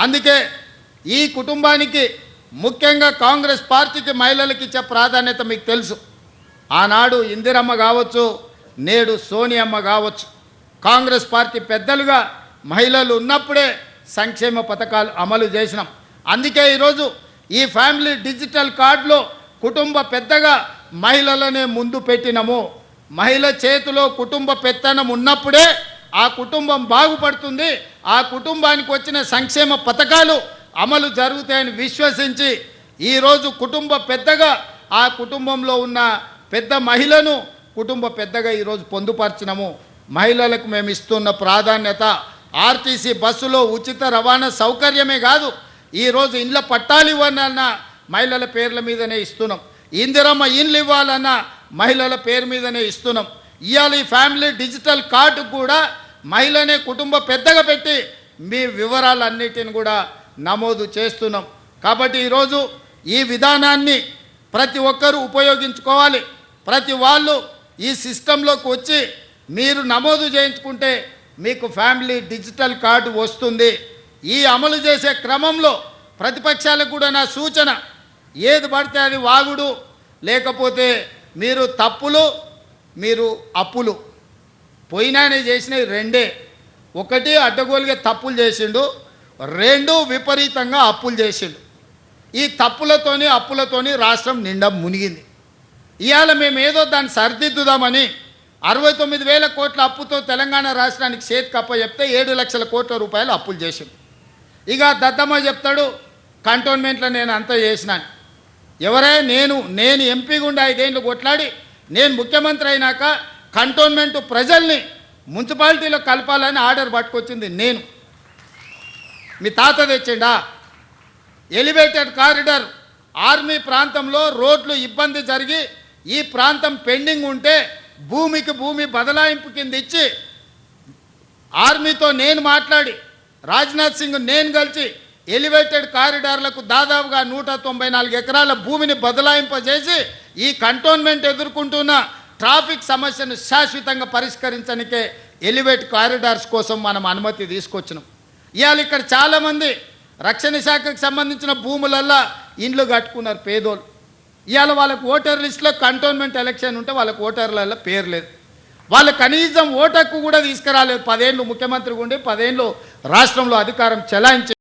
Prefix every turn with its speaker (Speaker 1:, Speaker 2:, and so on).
Speaker 1: అందుకే ఈ కుటుంబానికి ముఖ్యంగా కాంగ్రెస్ పార్టీకి మహిళలకు ఇచ్చే ప్రాధాన్యత మీకు తెలుసు. ఆనాడు ఇందిరమ్మ కావచ్చు నేడు సోనియమ్మ కావచ్చు. కాంగ్రెస్ పార్టీ పెద్దలుగా మహిళలు ఉన్నప్పుడే సంక్షేమ పథకాలు అమలు చేసినాం. అందుకే ఈరోజు ఈ ఫ్యామిలీ డిజిటల్ కార్డులో కుటుంబ పెద్దగా మహిళలనే ముందు పెట్టినము. మహిళ చేతిలో కుటుంబ పెత్తనం ఉన్నప్పుడే ఆ కుటుంబం బాగుపడుతుంది. ఆ కుటుంబానికి వచ్చిన సంక్షేమ పథకాలు అమలు జరుగుతాయని విశ్వసించి ఈరోజు కుటుంబ పెద్దగా ఆ కుటుంబంలో ఉన్న పెద్ద మహిళను కుటుంబ పెద్దగా ఈరోజు పొందుపరచినము. మహిళలకు మేము ఇస్తున్న ప్రాధాన్యత ఆర్టీసీ బస్సులో ఉచిత రవాణా సౌకర్యమే కాదు ఈరోజు ఇండ్ల పట్టాలు ఇవ్వాలన్న మహిళల పేర్ల మీదనే ఇస్తున్నాం. ఇందిరమ్మ ఇండ్లు ఇవ్వాలన్న మహిళల పేరు మీదనే ఇస్తున్నాం. ఇవాళ ఈ ఫ్యామిలీ డిజిటల్ కార్డు కూడా మహిళనే కుటుంబ పెద్దగా పెట్టి మీ వివరాలన్నిటిని కూడా నమోదు చేస్తున్నాం. కాబట్టి ఈరోజు ఈ విధానాన్ని ప్రతి ఒక్కరూ ఉపయోగించుకోవాలి. ప్రతి వాళ్ళు ఈ సిస్టంలోకి వచ్చి మీరు నమోదు చేయించుకుంటే మీకు ఫ్యామిలీ డిజిటల్ కార్డు వస్తుంది. ఈ అమలు చేసే క్రమంలో ప్రతిపక్షాలకు కూడా నా సూచన ఏది పడితే అది వాగుడు లేకపోతే మీరు తప్పులు మీరు అప్పులు. పోయినాయన చేసినవి రెండే. ఒకటి అడ్డగోలుగా తప్పులు చేసిండు రెండు విపరీతంగా అప్పులు చేసిండు. ఈ తప్పులతోని అప్పులతోని రాష్ట్రం నిండా మునిగింది. ఇవాళ మేము ఏదో దాన్ని సరిదిద్దుదామని అరవై తొమ్మిది వేల కోట్ల అప్పుతో తెలంగాణ రాష్ట్రానికి చేతి కప్ప చెప్తే ఏడు లక్షల కోట్ల రూపాయలు అప్పులు చేసిండు. ఇక దద్దమ్మ చెప్తాడు కంటోన్మెంట్లో నేను అంతా చేసినాను. ఎవరే? నేను నేను ఎంపీ గుండా ఐదేళ్ళు కొట్లాడి నేను ముఖ్యమంత్రి అయినాక కంటోన్మెంట్ ప్రజల్ని మున్సిపాలిటీలో కలపాలని ఆర్డర్ పట్టుకొచ్చింది నేను. మీ తాత తెచ్చిండా? ఎలివేటెడ్ కారిడార్ ఆర్మీ ప్రాంతంలో రోడ్లు ఇబ్బంది జరిగి ఈ ప్రాంతం పెండింగ్ ఉంటే భూమికి భూమి బదలాయింపు కింద ఇచ్చి ఆర్మీతో నేను మాట్లాడి రాజ్నాథ్ సింగ్ నేను కలిసి ఎలివేటెడ్ కారిడార్లకు దాదాపుగా నూట తొంభై నాలుగు ఎకరాల భూమిని బదలాయింపజేసి ఈ కంటోన్మెంట్ ఎదుర్కొంటున్న ట్రాఫిక్ సమస్యను శాశ్వతంగా పరిష్కరించడానికే ఎలివేట్ కారిడార్స్ కోసం మనం అనుమతి తీసుకొచ్చినాం. ఇవాళ ఇక్కడ చాలామంది రక్షణ శాఖకు సంబంధించిన భూములల్లా ఇండ్లు కట్టుకున్నారు పేదోళ్ళు. ఇవాళ వాళ్ళకు ఓటర్ లిస్టులో కంటోన్మెంట్ ఎలక్షన్ ఉంటే వాళ్ళకు ఓటర్లలో పేరు లేదు. వాళ్ళు కనీసం ఓటక్కు కూడా తీసుకురాలేదు. పదేళ్ళు ముఖ్యమంత్రిగా ఉండి పదేళ్ళు రాష్ట్రంలో అధికారం చెలాయించి